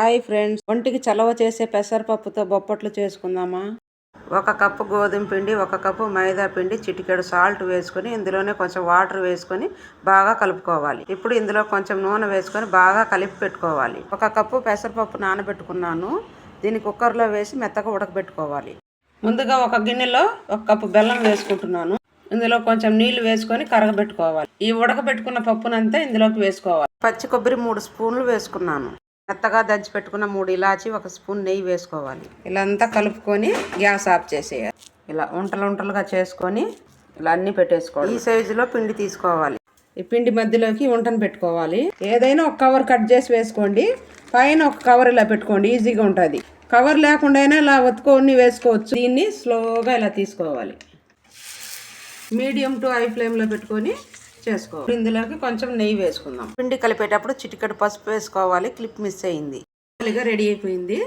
Hi friends. ఒంటికి చలవ చేసే పెసరపప్పుతో బొప్పట్లు చేసుకుందామా? ఒక కప్పు గోధుమ పిండి ఒక కప్పు మైదా పిండి చిటికెడు సాల్ట్ వేసుకొని ఇందులోనే కొంచెం వాటర్ వేసుకొని బాగా కలుపుకోవాలి. ఇప్పుడు ఇందులో కొంచెం నూనె వేసుకొని బాగా కలిపి పెట్టుకోవాలి. ఒక కప్పు పెసరపప్పు నానబెట్టుకున్నాను. దీన్ని కుక్కర్లో వేసి మెత్తగా ఉడకబెట్టుకోవాలి. ముందుగా ఒక గిన్నెలో ఒక కప్పు బెల్లం వేసుకుంటున్నాను. ఇందులో కొంచెం నీళ్ళు వేసుకొని కరగబెట్టుకోవాలి. ఈ ఉడకబెట్టుకున్న పప్పునంతా ఇందులోకి వేసుకోవాలి. పచ్చి కొబ్బరి మూడు స్పూన్లు వేసుకున్నాను. మెత్తగా దంచి పెట్టుకున్న మూడు ఇలాచి ఒక స్పూన్ నెయ్యి వేసుకోవాలి. ఇలా అంతా కలుపుకొని గ్యాస్ ఆఫ్ చేసేయాలి. ఇలా ఉంటలు ఉంటలుగా చేసుకొని ఇలా అన్నీ పెట్టేసుకోవాలి. ఈ సైజులో పిండి తీసుకోవాలి. ఈ పిండి మధ్యలోకి వంటను పెట్టుకోవాలి. ఏదైనా ఒక కవర్ కట్ చేసి వేసుకోండి. పైన ఒక కవర్ ఇలా పెట్టుకోండి. ఈజీగా ఉంటుంది. కవర్ లేకుండా ఇలా ఒత్తుకొని వేసుకోవచ్చు. దీన్ని స్లోగా ఇలా తీసుకోవాలి. మీడియం టు హై ఫ్లేమ్లో పెట్టుకొని చేసుకోవాలి ఇందులోకి కొంచెం నెయ్యి వేసుకుందాం. పిండి కలిపేటప్పుడు చిటికెడు పసుపు వేసుకోవాలి. క్లిప్ మిస్ అయింది. రెడీ అయిపోయింది.